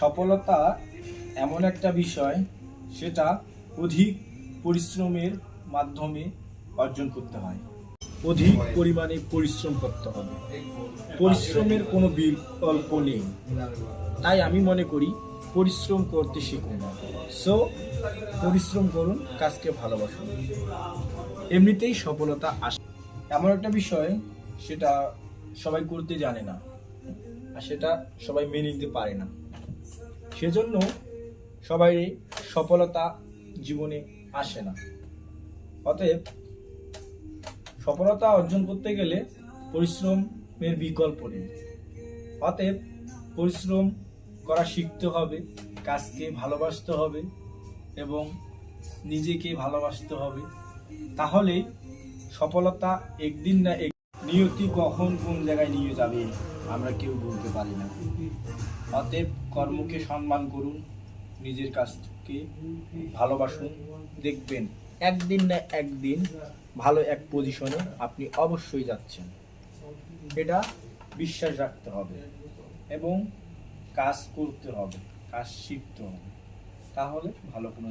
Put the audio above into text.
সফলতা এমন একটা বিষয় সেটা অধিক পরিশ্রমের মাধ্যমে অর্জন করতে হয়। অধিক পরিমাণে পরিশ্রম করতে হবে। পরিশ্রমের কোনো বিকল্প নেই। তাই আমি মনে করি পরিশ্রম করতে শিখুন। সো পরিশ্রম করুন, কাজকে ভালোবাসুন। এমনিতেই সফলতা আসে এমন একটা বিষয় সেটা সবাই করতে জানে না। আর সেটা সবাই মেনে নিতে পারে না। সেজন্য সবাই সফলতা জীবনে আসে না। অতএব সফলতা অর্জন করতে গেলে পরিশ্রমের বিকল্প নেই। অতএব পরিশ্রম করা শিখতে হবে, কাজকে ভালোবাসতে হবে এবং নিজেকে ভালোবাসতে হবে। তাহলে সফলতা একদিন না এক নিয়তি কখন কোন জায়গায় নিয়ে যাবে আমরা কেউ বলতে পারি না। অতএব কর্মকে সম্মান করুন, নিজের কাজকে ভালোবাসুন, দেখবেন একদিন না একদিন ভালো এক পজিশনে আপনি অবশ্যই যাচ্ছেন। এটা বিশ্বাস রাখতে হবে এবং কাজ করতে হবে, কাজ শিখতে হবে। তাহলে ভালো কোনো